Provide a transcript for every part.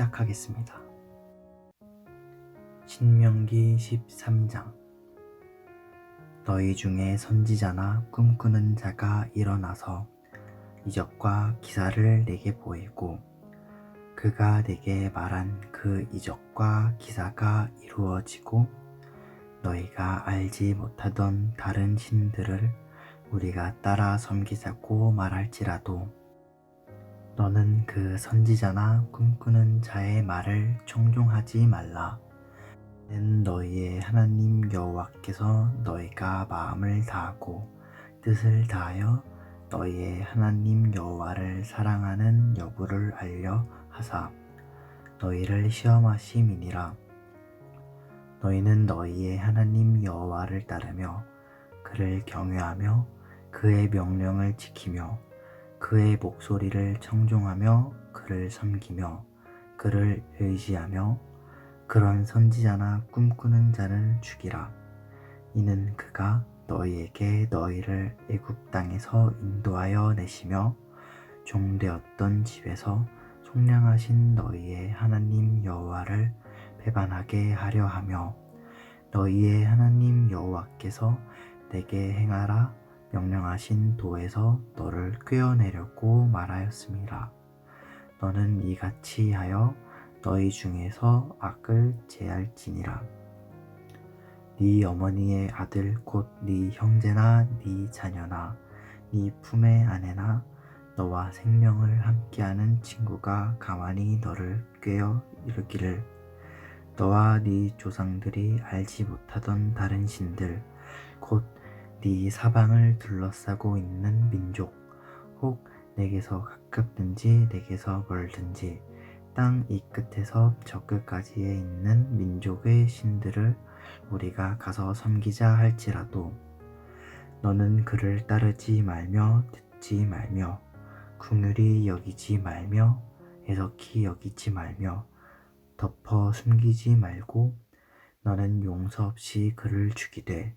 시작하겠습니다. 신명기 13장 너희 중에 선지자나 꿈꾸는 자가 일어나서 이적과 기사를 내게 보이고 그가 내게 말한 그 이적과 기사가 이루어지고 너희가 알지 못하던 다른 신들을 우리가 따라 섬기자고 말할지라도 너는 그 선지자나 꿈꾸는 자의 말을 청종하지 말라. 는 너희의 하나님 여호와께서 너희가 마음을 다하고 뜻을 다하여 너희의 하나님 여호와를 사랑하는 여부를 알려 하사 너희를 시험하심이니라. 너희는 너희의 하나님 여호와를 따르며 그를 경외하며 그의 명령을 지키며 그의 목소리를 청종하며 그를 섬기며 그를 의지하며 그런 선지자나 꿈꾸는 자를 죽이라. 이는 그가 너희에게 너희를 애굽 땅에서 인도하여 내시며 종되었던 집에서 속량하신 너희의 하나님 여호와를 배반하게 하려 하며 너희의 하나님 여호와께서 내게 행하라 명령하신 도에서 너를 꿰어내려고 말하였습니다. 너는 이같이 하여 너희 중에서 악을 제할지니라. 네 어머니의 아들 곧 네 형제나 네 자녀나 네 품의 아내나 너와 생명을 함께하는 친구가 가만히 너를 꿰어 이르기를 너와 네 조상들이 알지 못하던 다른 신들 곧 네 사방을 둘러싸고 있는 민족 혹 내게서 가깝든지 내게서 멀든지 땅 이 끝에서 저 끝까지에 있는 민족의 신들을 우리가 가서 섬기자 할지라도 너는 그를 따르지 말며 듣지 말며 궁휼히 여기지 말며 애석히 여기지 말며 덮어 숨기지 말고 너는 용서 없이 그를 죽이되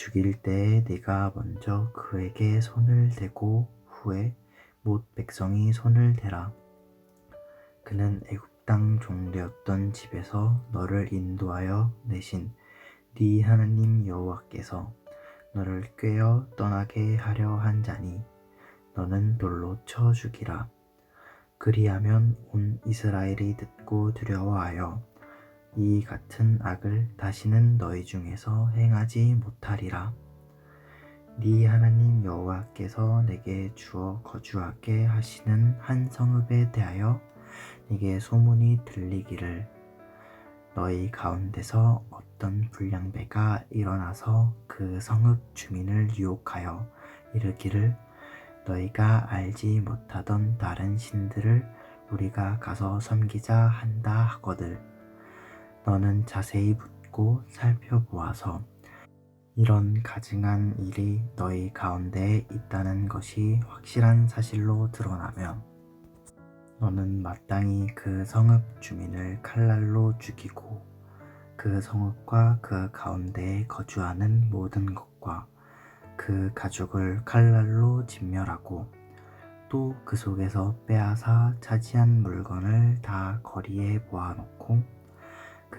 죽일 때에 네가 먼저 그에게 손을 대고 후에 못 백성이 손을 대라. 그는 애굽 땅 종되었던 집에서 너를 인도하여 내신 네 하나님 여호와께서 너를 꿰어 떠나게 하려 한 자니 너는 돌로 쳐 죽이라. 그리하면 온 이스라엘이 듣고 두려워하여 이 같은 악을 다시는 너희 중에서 행하지 못하리라. 네 하나님 여호와께서 내게 주어 거주하게 하시는 한 성읍에 대하여 네게 소문이 들리기를 너희 가운데서 어떤 불량배가 일어나서 그 성읍 주민을 유혹하여 이르기를 너희가 알지 못하던 다른 신들을 우리가 가서 섬기자 한다 하거들 너는 자세히 묻고 살펴보아서 이런 가증한 일이 너희 가운데에 있다는 것이 확실한 사실로 드러나면 너는 마땅히 그 성읍 주민을 칼날로 죽이고 그 성읍과 그 가운데에 거주하는 모든 것과 그 가족을 칼날로 진멸하고 또 그 속에서 빼앗아 차지한 물건을 다 거리에 모아놓고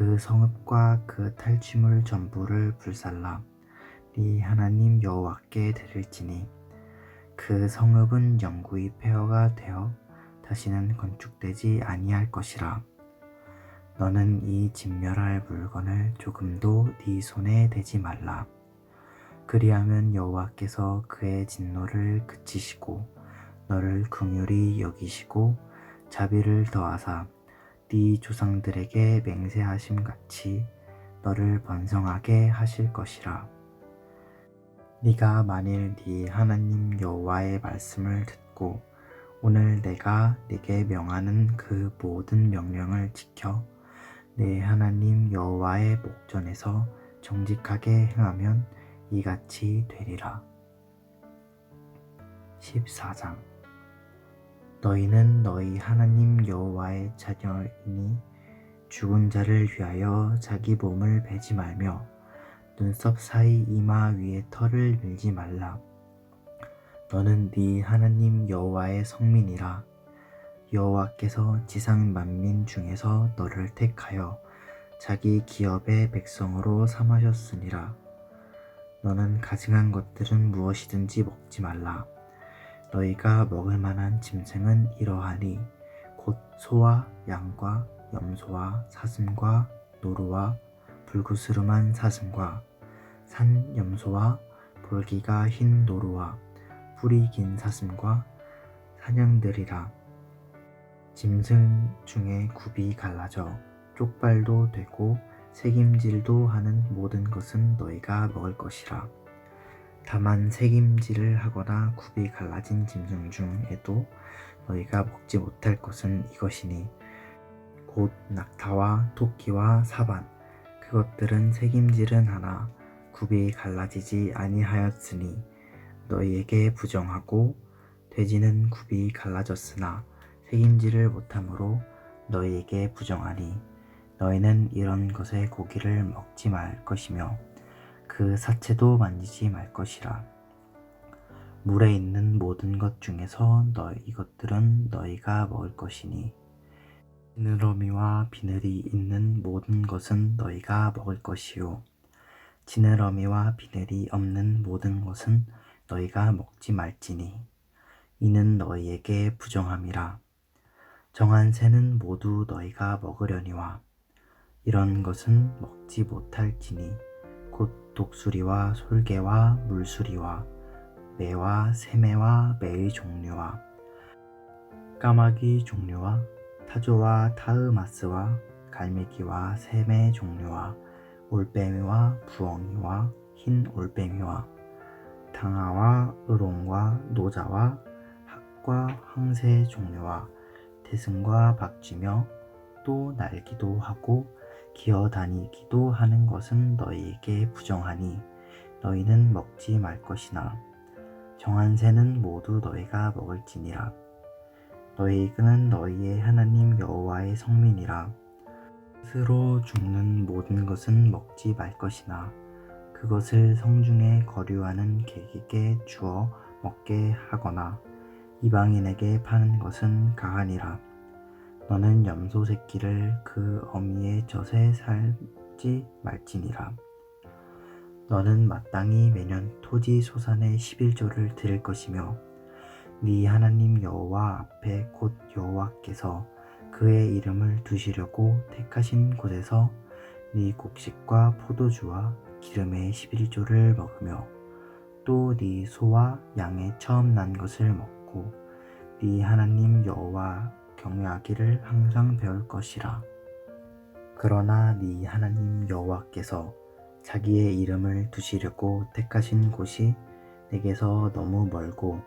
그 성읍과 그 탈취물 전부를 불살라. 네 하나님 여호와께 드릴지니. 그 성읍은 영구히 폐허가 되어 다시는 건축되지 아니할 것이라. 너는 이 진멸할 물건을 조금도 네 손에 대지 말라. 그리하면 여호와께서 그의 진노를 그치시고 너를 긍휼히 여기시고 자비를 더하사 네 조상들에게 맹세하심 같이 너를 번성하게 하실 것이라. 네가 만일 네 하나님 여호와의 말씀을 듣고 오늘 내가 네게 명하는 그 모든 명령을 지켜 내 하나님 여호와의 목전에서 정직하게 행하면 이같이 되리라. 14장 너희는 너희 하나님 여호와의 자녀이니 죽은 자를 위하여 자기 몸을 베지 말며 눈썹 사이 이마 위에 털을 밀지 말라. 너는 네 하나님 여호와의 성민이라. 여호와께서 지상 만민 중에서 너를 택하여 자기 기업의 백성으로 삼으셨으니라. 너는 가증한 것들은 무엇이든지 먹지 말라 너희가 먹을 만한 짐승은 이러하니 곧 소와 양과 염소와 사슴과 노루와 불구스름한 사슴과 산 염소와 볼기가 흰 노루와 뿔이 긴 사슴과 사냥들이라. 짐승 중에 굽이 갈라져 쪽발도 되고 색임질도 하는 모든 것은 너희가 먹을 것이라 다만 색임질을 하거나 굽이 갈라진 짐승 중에도 너희가 먹지 못할 것은 이것이니 곧 낙타와 토끼와 사반 그것들은 색임질은 하나 굽이 갈라지지 아니하였으니 너희에게 부정하고 돼지는 굽이 갈라졌으나 색임질을 못함으로 너희에게 부정하니 너희는 이런 것의 고기를 먹지 말 것이며 그 사체도 만지지 말 것이라. 물에 있는 모든 것 중에서 너희 이것들은 너희가 먹을 것이니 지느러미와 비늘이 있는 모든 것은 너희가 먹을 것이요. 지느러미와 비늘이 없는 모든 것은 너희가 먹지 말지니 이는 너희에게 부정함이라. 정한 새는 모두 너희가 먹으려니와 이런 것은 먹지 못할지니 곧 독수리와 솔개와 물수리와 매와 새매와 매의 종류와 까마귀 종류와 타조와 타으마스와 갈매기와 샘의 종류와 올빼미와 부엉이와 흰 올빼미와 당아와 으롱과 노자와 학과 황새 종류와 대승과 박쥐며 또 날기도 하고 기어 다니기도 하는 것은 너희에게 부정하니 너희는 먹지 말 것이나 정한 새는 모두 너희가 먹을지니라. 너희는 너희의 하나님 여호와의 성민이라. 스스로 죽는 모든 것은 먹지 말 것이나 그것을 성중에 거류하는 객에게 주어 먹게 하거나 이방인에게 파는 것은 가하니라 너는 염소 새끼를 그 어미의 젖에 살지 말지니라. 너는 마땅히 매년 토지 소산의 11조를 드릴 것이며 네 하나님 여호와 앞에 곧 여호와께서 그의 이름을 두시려고 택하신 곳에서 네 곡식과 포도주와 기름의 11조를 먹으며 또 네 소와 양의 처음 난 것을 먹고 네 하나님 여호와 경외하기를 항상 배울 것이라 그러나 네 하나님 여호와께서 자기의 이름을 두시려고 택하신 곳이 내게서 너무 멀고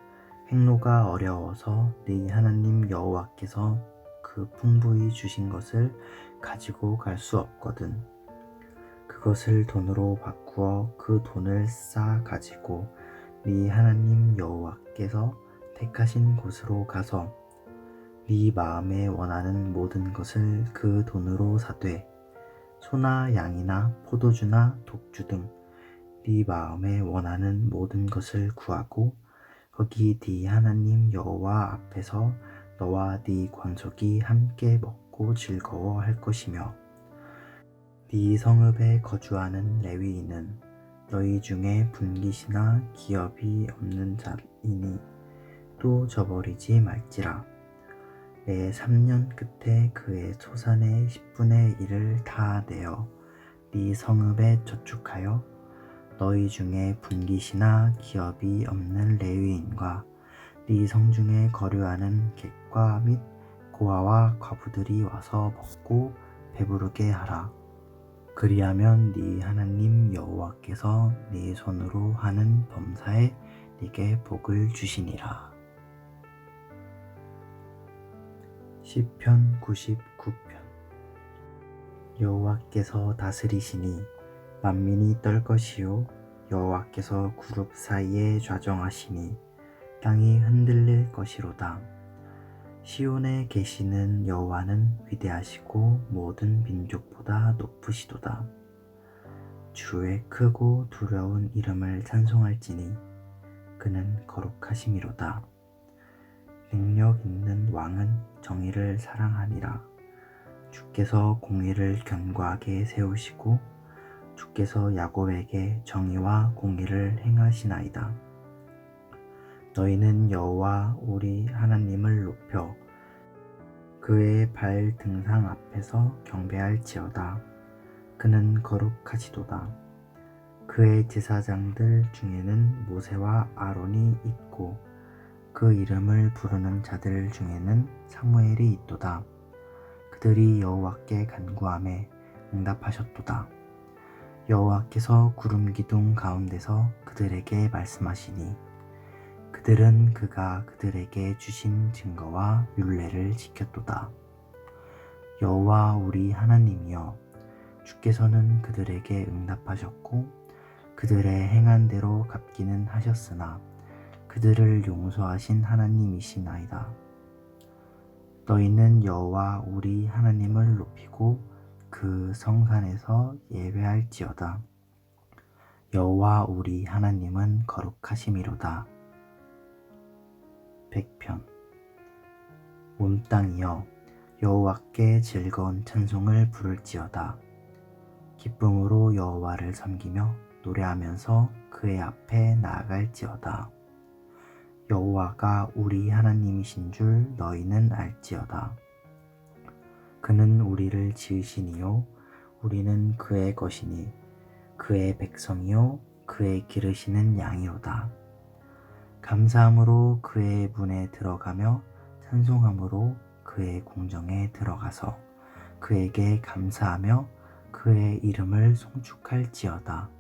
행로가 어려워서 네 하나님 여호와께서 그 풍부히 주신 것을 가지고 갈 수 없거든. 그것을 돈으로 바꾸어 그 돈을 쌓아 가지고 네 하나님 여호와께서 택하신 곳으로 가서 네 마음에 원하는 모든 것을 그 돈으로 사되 소나 양이나 포도주나 독주 등 네 마음에 원하는 모든 것을 구하고 거기 네 하나님 여호와 앞에서 너와 네 권속이 함께 먹고 즐거워 할 것이며 네 성읍에 거주하는 레위인은 너희 중에 분깃이나 기업이 없는 자이니 또 저버리지 말지라 내 3년 끝에 그의 소산의 10분의 1을 다 내어 네 성읍에 저축하여 너희 중에 분깃이나 기업이 없는 레위인과 네 성중에 거류하는 객과 및 고아와 과부들이 와서 먹고 배부르게 하라. 그리하면 네 하나님 여호와께서 네 손으로 하는 범사에 네게 복을 주시니라. 시편 99편 여호와께서 다스리시니 만민이 떨 것이요 여호와께서 그룹 사이에 좌정하시니 땅이 흔들릴 것이로다. 시온에 계시는 여호와는 위대하시고 모든 민족보다 높으시도다. 주의 크고 두려운 이름을 찬송할지니 그는 거룩하심이로다. 능력 있는 왕은 정의를 사랑하니라. 주께서 공의를 견고하게 세우시고 주께서 야곱에게 정의와 공의를 행하시나이다. 너희는 여호와 우리 하나님을 높여 그의 발 등상 앞에서 경배할지어다. 그는 거룩하시도다. 그의 제사장들 중에는 모세와 아론이 있고 그 이름을 부르는 자들 중에는 사무엘이 있도다. 그들이 여호와께 간구함에 응답하셨도다. 여호와께서 구름 기둥 가운데서 그들에게 말씀하시니 그들은 그가 그들에게 주신 증거와 율례를 지켰도다. 여호와 우리 하나님이여 주께서는 그들에게 응답하셨고 그들의 행한 대로 갚기는 하셨으나 그들을 용서하신 하나님이시나이다. 너희는 여호와 우리 하나님을 높이고 그 성산에서 예배할지어다. 여호와 우리 하나님은 거룩하심이로다. 백편 온 땅이여 여호와께 즐거운 찬송을 부를지어다. 기쁨으로 여호와를 섬기며 노래하면서 그의 앞에 나아갈지어다. 여호와가 우리 하나님이신 줄 너희는 알지어다. 그는 우리를 지으시니요 우리는 그의 것이니 그의 백성이요 그의 기르시는 양이로다. 감사함으로 그의 문에 들어가며 찬송함으로 그의 궁정에 들어가서 그에게 감사하며 그의 이름을 송축할지어다.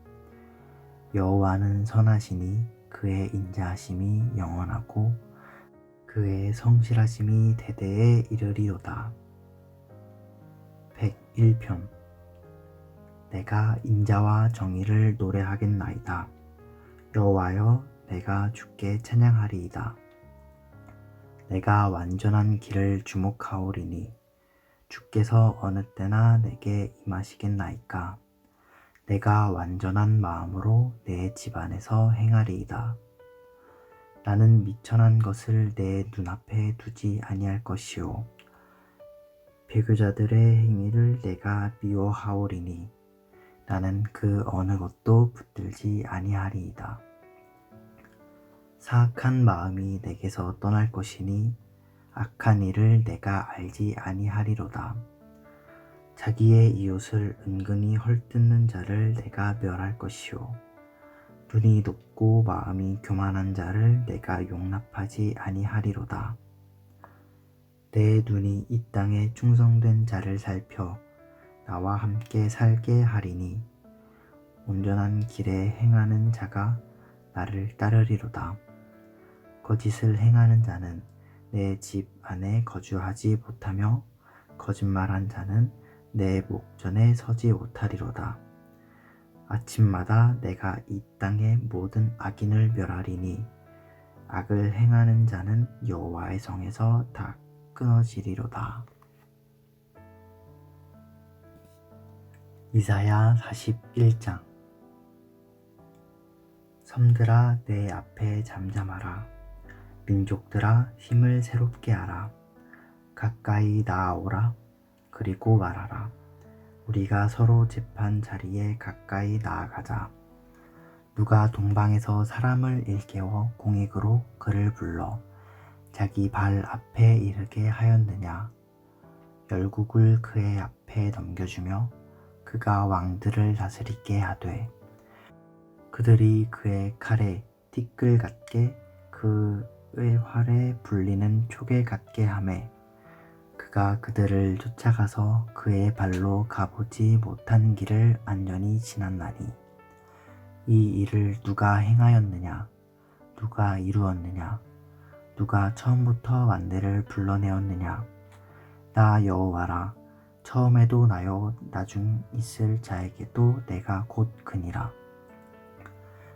여호와는 선하시니 그의 인자하심이 영원하고 그의 성실하심이 대대에 이르리로다. 101편 내가 인자와 정의를 노래하겠나이다. 여호와여 내가 주께 찬양하리이다. 내가 완전한 길을 주목하오리니 주께서 어느 때나 내게 임하시겠나이까. 내가 완전한 마음으로 내 집안에서 행하리이다. 나는 미천한 것을 내 눈앞에 두지 아니할 것이요. 배교자들의 행위를 내가 미워하오리니 나는 그 어느 것도 붙들지 아니하리이다. 사악한 마음이 내게서 떠날 것이니 악한 일을 내가 알지 아니하리로다. 자기의 이웃을 은근히 헐뜯는 자를 내가 멸할 것이요 눈이 높고 마음이 교만한 자를 내가 용납하지 아니하리로다. 내 눈이 이 땅에 충성된 자를 살펴 나와 함께 살게 하리니 온전한 길에 행하는 자가 나를 따르리로다. 거짓을 행하는 자는 내 집 안에 거주하지 못하며 거짓말한 자는 내 목전에 서지 못하리로다. 아침마다 내가 이 땅의 모든 악인을 멸하리니 악을 행하는 자는 여호와의 성에서 다 끊어지리로다. 이사야 41장 섬들아 내 앞에 잠잠하라 민족들아 힘을 새롭게 하라 가까이 나아오라 그리고 말하라. 우리가 서로 재판 자리에 가까이 나아가자. 누가 동방에서 사람을 일깨워 공익으로 그를 불러 자기 발 앞에 이르게 하였느냐? 열국을 그의 앞에 넘겨주며 그가 왕들을 다스리게 하되 그들이 그의 칼에 티끌 같게 그의 활에 불리는 초계 같게 하매 그가 그들을 쫓아가서 그의 발로 가보지 못한 길을 안전히 지났나니 이 일을 누가 행하였느냐? 누가 이루었느냐? 누가 처음부터 만대를 불러내었느냐? 나 여호와라 처음에도 나요 나중 있을 자에게도 내가 곧 그니라.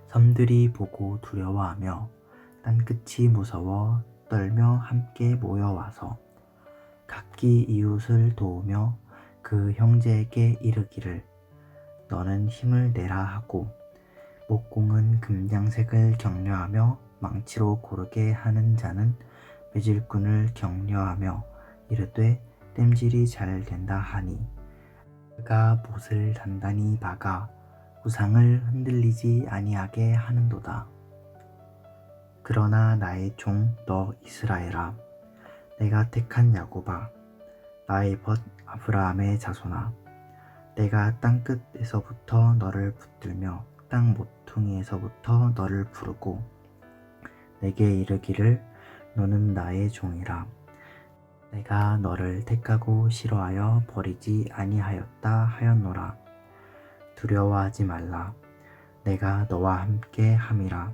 섬들이 보고 두려워하며 땅끝이 무서워 떨며 함께 모여와서 각기 이웃을 도우며 그 형제에게 이르기를 너는 힘을 내라 하고 목공은 금장색을 격려하며 망치로 고르게 하는 자는 맺을 꾼을 격려하며 이르되 땜질이 잘 된다 하니 그가 못을 단단히 박아 우상을 흔들리지 아니하게 하는도다. 그러나 나의 종 너 이스라엘아 내가 택한 야곱아 나의 벗 아브라함의 자손아 내가 땅 끝에서부터 너를 붙들며 땅 모퉁이에서부터 너를 부르고 내게 이르기를 너는 나의 종이라. 내가 너를 택하고 싫어하여 버리지 아니하였다 하였노라. 두려워하지 말라. 내가 너와 함께 함이라.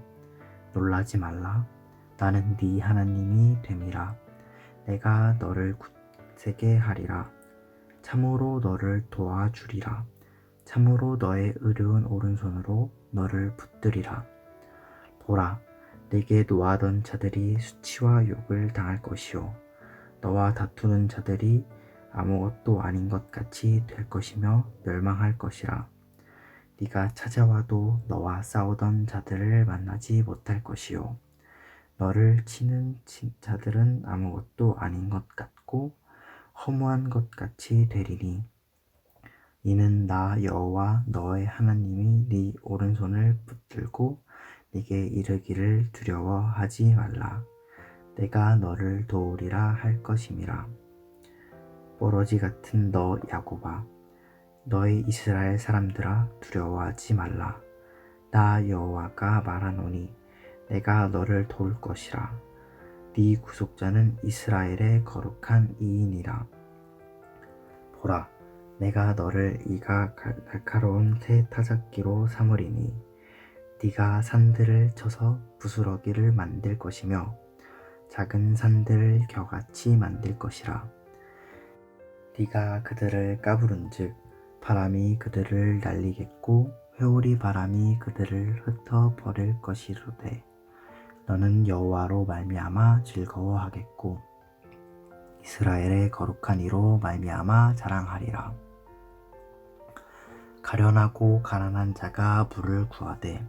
놀라지 말라. 나는 네 하나님이 됨이라 내가 너를 굳세게 하리라. 참으로 너를 도와주리라. 참으로 너의 의로운 오른손으로 너를 붙들이라. 보라 내게 노하던 자들이 수치와 욕을 당할 것이요. 너와 다투는 자들이 아무것도 아닌 것 같이 될 것이며 멸망할 것이라. 네가 찾아와도 너와 싸우던 자들을 만나지 못할 것이요 너를 치는 치- 자들은 아무것도 아닌 것 같고 허무한 것 같이 되리니. 이는 나 여호와 너의 하나님이 네 오른손을 붙들고 네게 이르기를 두려워하지 말라. 내가 너를 도우리라 할 것임이라. 뽀러지 같은 너 야곱아 너희 이스라엘 사람들아 두려워하지 말라. 나 여호와가 말하노니 내가 너를 도울 것이라. 네 구속자는 이스라엘의 거룩한 이인이라. 보라 내가 너를 이가 갈- 날카로운 새 타작기로 삼으리니 네가 산들을 쳐서 부스러기를 만들 것이며 작은 산들을 겨같이 만들 것이라. 네가 그들을 까부른즉 바람이 그들을 날리겠고 회오리 바람이 그들을 흩어 버릴 것이로되 너는 여호와로 말미암아 즐거워하겠고 이스라엘의 거룩한 이로 말미암아 자랑하리라. 가련하고 가난한 자가 물을 구하되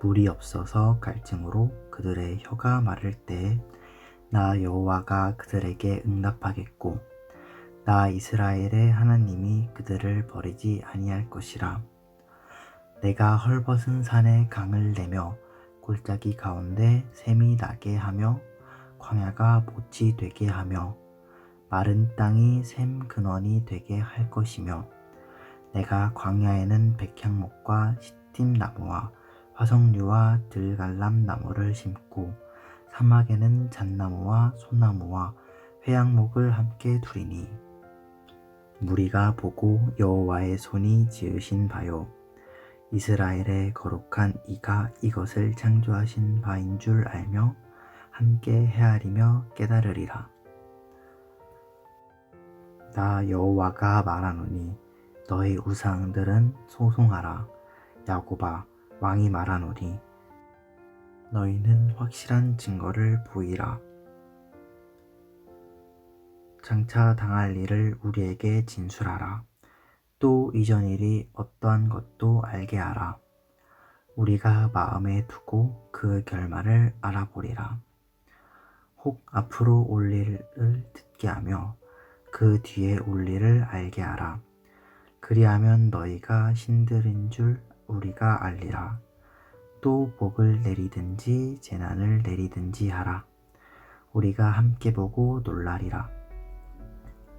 물이 없어서 갈증으로 그들의 혀가 마를 때에 나 여호와가 그들에게 응답하겠고 나 이스라엘의 하나님이 그들을 버리지 아니할 것이라. 내가 헐벗은 산에 강을 내며 골짜기 가운데 샘이 나게 하며 광야가 못이 되게 하며 마른 땅이 샘 근원이 되게 할 것이며 내가 광야에는 백향목과 시팀 나무와 화석류와 들갈람 나무를 심고 사막에는 잣나무와 소나무와 회양목을 함께 두리니 무리가 보고 여호와의 손이 지으신 바요 이스라엘의 거룩한 이가 이것을 창조하신 바인 줄 알며 함께 헤아리며 깨달으리라. 나 여호와가 말하노니 너희 우상들은 소송하라. 야곱아 왕이 말하노니 너희는 확실한 증거를 보이라. 장차 당할 일을 우리에게 진술하라 또 이전 일이 어떠한 것도 알게 하라 우리가 마음에 두고 그 결말을 알아보리라 혹 앞으로 올 일을 듣게 하며 그 뒤에 올 일을 알게 하라 그리하면 너희가 신들인 줄 우리가 알리라. 또 복을 내리든지 재난을 내리든지 하라. 우리가 함께 보고 놀라리라.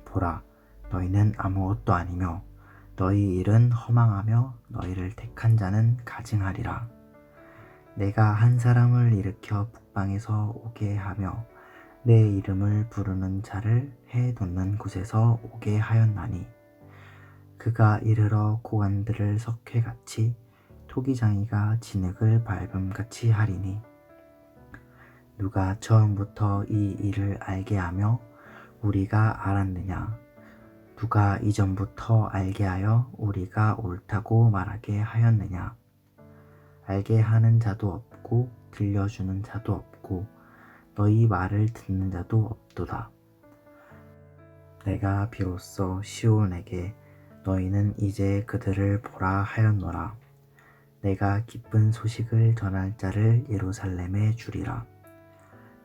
보라, 너희는 아무것도 아니며 너희 일은 허망하며 너희를 택한 자는 가증하리라. 내가 한 사람을 일으켜 북방에서 오게 하며 내 이름을 부르는 자를 해놓는 곳에서 오게 하였나니 그가 이르러 고관들을 석회같이 토기장이가 진흙을 밟음같이 하리니 누가 처음부터 이 일을 알게 하며 우리가 알았느냐 누가 이전부터 알게 하여 우리가 옳다고 말하게 하였느냐 알게 하는 자도 없고 들려주는 자도 없고 너희 말을 듣는 자도 없도다 내가 비로소 시온에게 너희는 이제 그들을 보라 하였노라. 내가 기쁜 소식을 전할 자를 예루살렘에 주리라.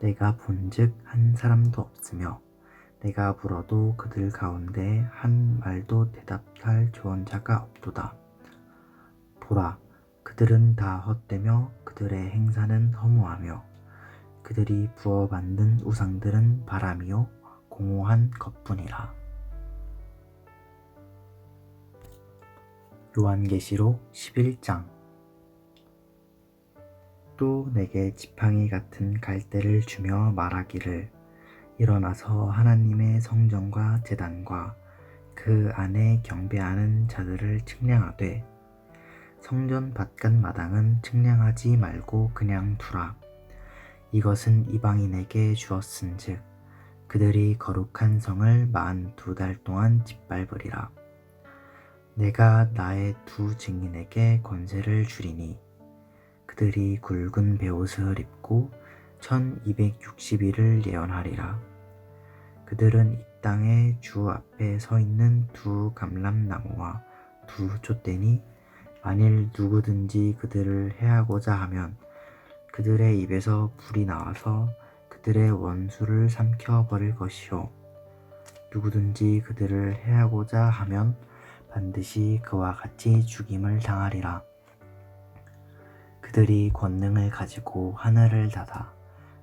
내가 본즉 한 사람도 없으며 내가 불어도 그들 가운데 한 말도 대답할 조언자가 없도다. 보라, 그들은 다 헛되며 그들의 행사는 허무하며 그들이 부어 만든 우상들은 바람이요 공허한 것뿐이라. 요한계시록 11장 또 내게 지팡이 같은 갈대를 주며 말하기를 일어나서 하나님의 성전과 제단과 그 안에 경배하는 자들을 측량하되 성전 바깥 마당은 측량하지 말고 그냥 두라. 이것은 이방인에게 주었은즉 그들이 거룩한 성을 만 두 달 동안 짓밟으리라. 내가 나의 두 증인에게 권세를 주리니 그들이 굵은 베옷을 입고 1260일을 예언하리라. 그들은 이 땅에 주 앞에 서 있는 두 감람나무와 두 촛대니 만일 누구든지 그들을 해하고자 하면 그들의 입에서 불이 나와서 그들의 원수를 삼켜 버릴 것이요 누구든지 그들을 해하고자 하면 반드시 그와 같이 죽임을 당하리라. 그들이 권능을 가지고 하늘을 닫아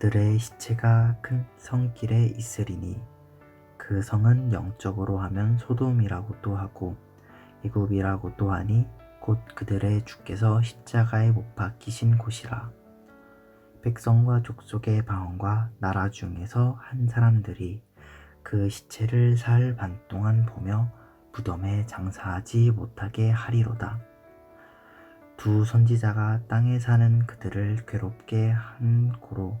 그들의 시체가 큰 성길에 있으리니 그 성은 영적으로 하면 소돔이라고도 하고 애굽이라고도 하니 곧 그들의 주께서 십자가에 못 박히신 곳이라 백성과 족속의 방언과 나라 중에서 한 사람들이 그 시체를 사흘 반 동안 보며 무덤에 장사하지 못하게 하리로다. 두 선지자가 땅에 사는 그들을 괴롭게 한 고로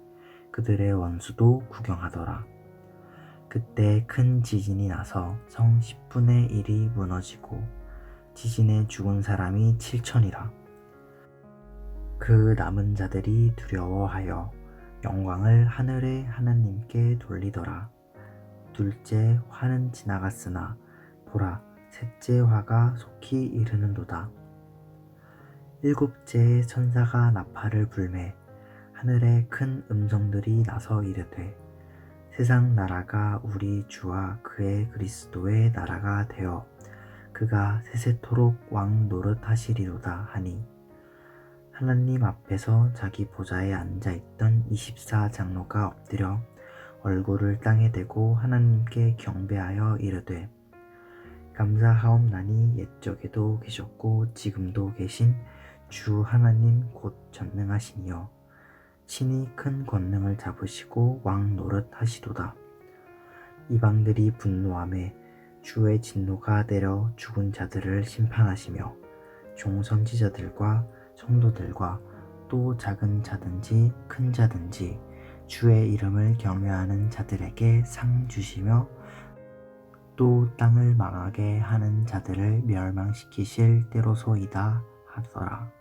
그들의 원수도 구경하더라. 그때 큰 지진이 나서 성 10분의 1이 무너지고 지진에 죽은 사람이 7천이라. 그 남은 자들이 두려워하여 영광을 하늘의 하나님께 돌리더라. 둘째 화는 지나갔으나 보라 셋째 화가 속히 이르는도다. 일곱째 천사가 나팔을 불매 하늘에 큰 음성들이 나서 이르되 세상 나라가 우리 주와 그의 그리스도의 나라가 되어 그가 세세토록 왕 노릇하시리로다 하니 하나님 앞에서 자기 보좌에 앉아 있던 24장로가 엎드려 얼굴을 땅에 대고 하나님께 경배하여 이르되 감사하옵나니 옛적에도 계셨고 지금도 계신 주 하나님 곧 전능하시니여 친히 큰 권능을 잡으시고 왕 노릇 하시도다 이방들이 분노함에 주의 진노가 내려 죽은 자들을 심판하시며 종선지자들과 성도들과 또 작은 자든지 큰 자든지 주의 이름을 경외하는 자들에게 상 주시며 또 땅을 망하게 하는 자들을 멸망시키실 때로소이다 하더라.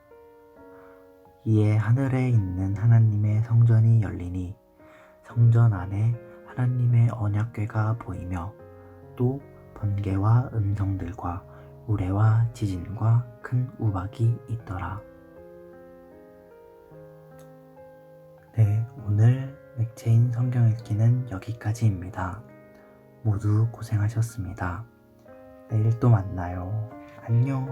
이에 하늘에 있는 하나님의 성전이 열리니 성전 안에 하나님의 언약궤가 보이며 또 번개와 음성들과 우레와 지진과 큰 우박이 있더라. 네, 오늘 맥체인 성경 읽기는 여기까지입니다. 모두 고생하셨습니다. 내일 또 만나요. 안녕.